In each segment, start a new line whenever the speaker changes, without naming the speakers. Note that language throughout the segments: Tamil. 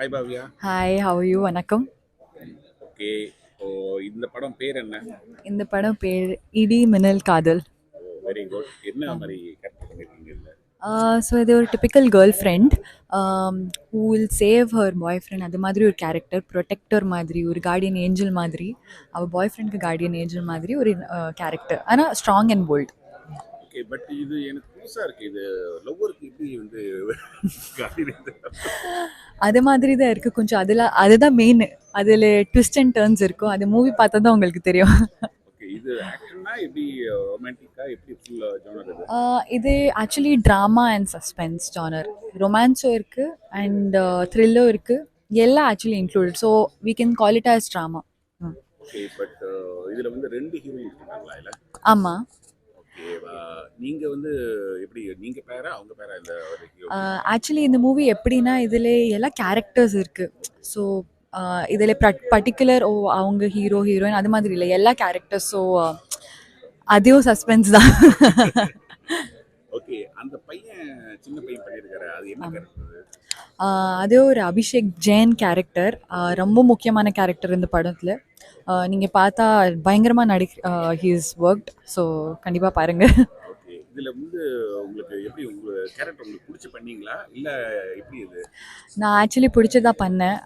Hi Bhavya
hi how you வணக்கம்.
ஓகே ஓ இந்த படம் பேர் என்ன?
இந்த படம் பேர் இடி மின்னல் காதல்.
வெரி குட் என்ன மாதிரி கேரக்டர் பண்ணிருக்கீங்க
ஸோ இது ஒரு typical girl friend who will save her boy friend அது மாதிரி ஒரு கேரக்டர் ப்ரொடெக்டர் மாதிரி ஒரு கார்டியன் ஏஞ்சல் மாதிரி. அவள் பாய் ஃப்ரெண்டுக்கு கார்டியன் ஏஞ்சல் மாதிரி ஒரு கேரக்டர் ஆனால் strong and bold
okay but இது எனக்கு புதுசா இருக்கு. இது லவ்வருக்கு எப்படி வந்து
அது மாதிரி தான் இருக்குது கொஞ்சம் அதில் அதுதான் மெயின் அதில் ட்விஸ்ட் அண்ட் டர்ன்ஸ் இருக்கும். அது மூவி பார்த்தா தான் உங்களுக்கு தெரியும்.
இது ஆக்ஷன்னா எப்படி ரொமான்டிக்கா எப்படி ஃபுல் ஜோனர் இது?
இது actually drama and suspense genre ரொமான்ஸும் இருக்குது அண்ட் த்ரில்லும் இருக்குது எல்லாம் actually included so we can call it as drama
okay but இதுல வந்து ரெண்டு ஹீரோயின் இருக்காங்களா இல்ல ஓகே நீங்க வந்து எப்படி நீங்க பேரா அவங்க பேரா இந்த?
ஆக்சுவலி இந்த மூவி எப்படின்னா இதில் எல்லாம் கேரக்டர்ஸ் இருக்குது ஸோ இதில் பர்டிகுலர் ஓ அவங்க ஹீரோ ஹீரோயின் அது மாதிரி இல்லை. எல்லா கேரக்டர்ஸ் அதையும் சஸ்பென்ஸ் தான்.
ஓகே அந்த பையன் சின்ன பையன் பண்ணியிருக்காரு. அது என்ன கேரக்டர்
அது? ஒரு அபிஷேக் ஜெயின் கேரக்டர் ரொம்ப முக்கியமான கேரக்டர் இந்த படத்தில். நீங்கள் பார்த்தா பயங்கரமாக நடி ஹீஸ் ஒர்க்ட் ஸோ கண்டிப்பாக பாருங்கள்
ஓகே இதுல வந்து உங்களுக்கு எப்படி உங்க கேரக்டர் உங்களுக்கு பிடிச்சி பண்ணீங்களா? இல்ல எப்படி இது?
நான் ஆக்சுவலி பிடிச்சதா பண்ணேன்.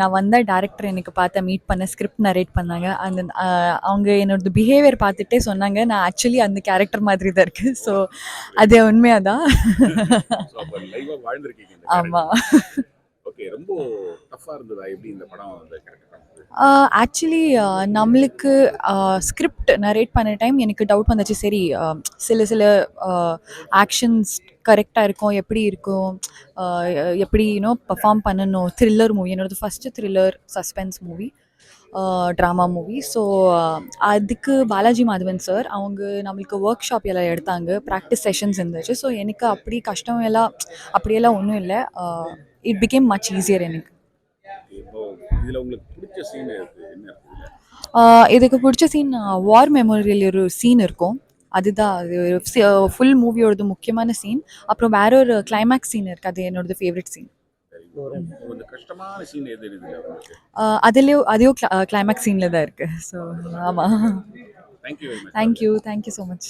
நான் வந்த டேரக்டர் எனக்கு பார்த்த மீட் பண்ண ஸ்கிரிப்ட் நரேட் பண்ணாங்க. அந்த அவங்க என்னோட பிஹேவியர் பார்த்துட்டே சொன்னாங்க. நான் ஆக்சுவலி அந்த கேரக்டர் மாதிரி தான் இருக்குது ஸோ அது உண்மையாக தான் ஆமாம்
ஓகே ரொம்ப
ஆக்சுவலி நம்மளுக்கு ஸ்கிரிப்ட் நரேட் பண்ண டைம் எனக்கு டவுட் வந்துச்சு. சரி சில சில ஆக்ஷன்ஸ் கரெக்டாக இருக்கும். எப்படி இருக்கும்? எப்படி யூனோ பர்ஃபார்ம் பண்ணணும்? த்ரில்லர் மூவி என்னோடது first thriller suspense movie drama movie so அதுக்கு பாலாஜி மாதவன் சார் அவங்க நம்மளுக்கு ஒர்க் ஷாப் எல்லாம் எடுத்தாங்க. ப்ராக்டிஸ் செஷன்ஸ் இருந்துச்சு. ஸோ எனக்கு அப்படி கஷ்டம் எல்லாம் அப்படியெல்லாம் ஒன்றும் இல்லை. இட் பிகேம் மச் ஈஸியர் எனக்கு.
இப்போ இதுல உங்களுக்கு பிடிச்ச சீன் என்ன
இதுக்கு பிடிச்ச சீன் வார் மெமோரியல் ஒரு சீன் இருக்கும். அதுதான் அது ஃபுல் மூவியோடது முக்கியமான சீன் அப்புறம் வேற ஒரு கிளைமேக்ஸ் சீன் இருக்குது அது என்னோடது ஃபேவரட் சீன் அதுலேயும் அதையும் கிளைமேக்ஸ் சீனில் தான் இருக்குது ஸோ ஆமாம்
thank you
thank you thank you so much